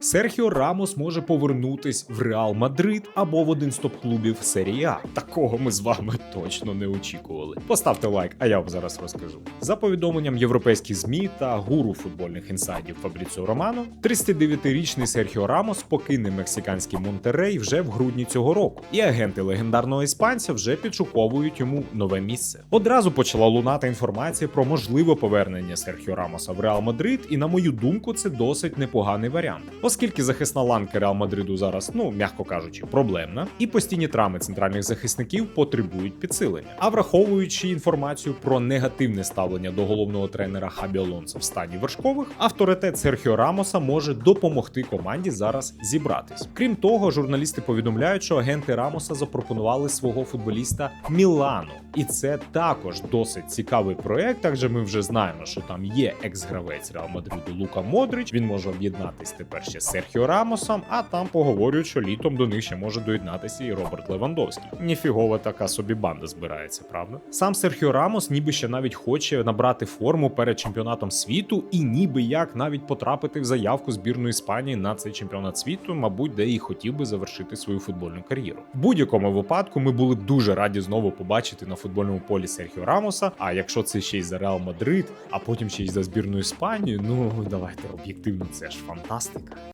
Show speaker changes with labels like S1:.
S1: Серхіо Рамос може повернутись в Реал Мадрид або в один з топ-клубів серії А. Такого ми з вами точно не очікували. Поставте лайк, а я вам зараз розкажу. За повідомленням європейських змі та гуру футбольних інсайдів Фабріціо Романо, 39-річний Серхіо Рамос покине мексиканський Монтерей вже в грудні цього року, і агенти легендарного іспанця вже підшуковують йому нове місце. Одразу почала лунати інформація про можливе повернення Серхіо Рамоса в Реал Мадрид, і на мою думку, це досить непоганий варіант, оскільки захисна ланка Реал Мадриду зараз, ну м'яко кажучи, проблемна, і постійні травми центральних захисників потребують підсилення. А враховуючи інформацію про негативне ставлення до головного тренера Хабі Алонсо в стані вершкових, авторитет Серхіо Рамоса може допомогти команді зараз зібратись. Крім того, журналісти повідомляють, що агенти Рамоса запропонували свого футболіста Мілану, і це також досить цікавий проект. Адже ми вже знаємо, що там є екс-гравець Реал Мадриду Лука Модрич. Він може об'єднатись тепер ще з Серхіо Рамосом, а там поговорюють, що літом до них ще може доєднатися і Роберт Левандовський. Ніфігова така собі банда збирається, правда? Сам Серхіо Рамос ніби ще навіть хоче набрати форму перед чемпіонатом світу, і ніби як навіть потрапити в заявку збірної Іспанії на цей чемпіонат світу, мабуть, де і хотів би завершити свою футбольну кар'єру. В будь-якому випадку ми були б дуже раді знову побачити на футбольному полі Серхіо Рамоса. А якщо це ще й за Реал Мадрид, а потім ще й за збірну Іспанію, ну давайте об'єктивно, це ж фантастика.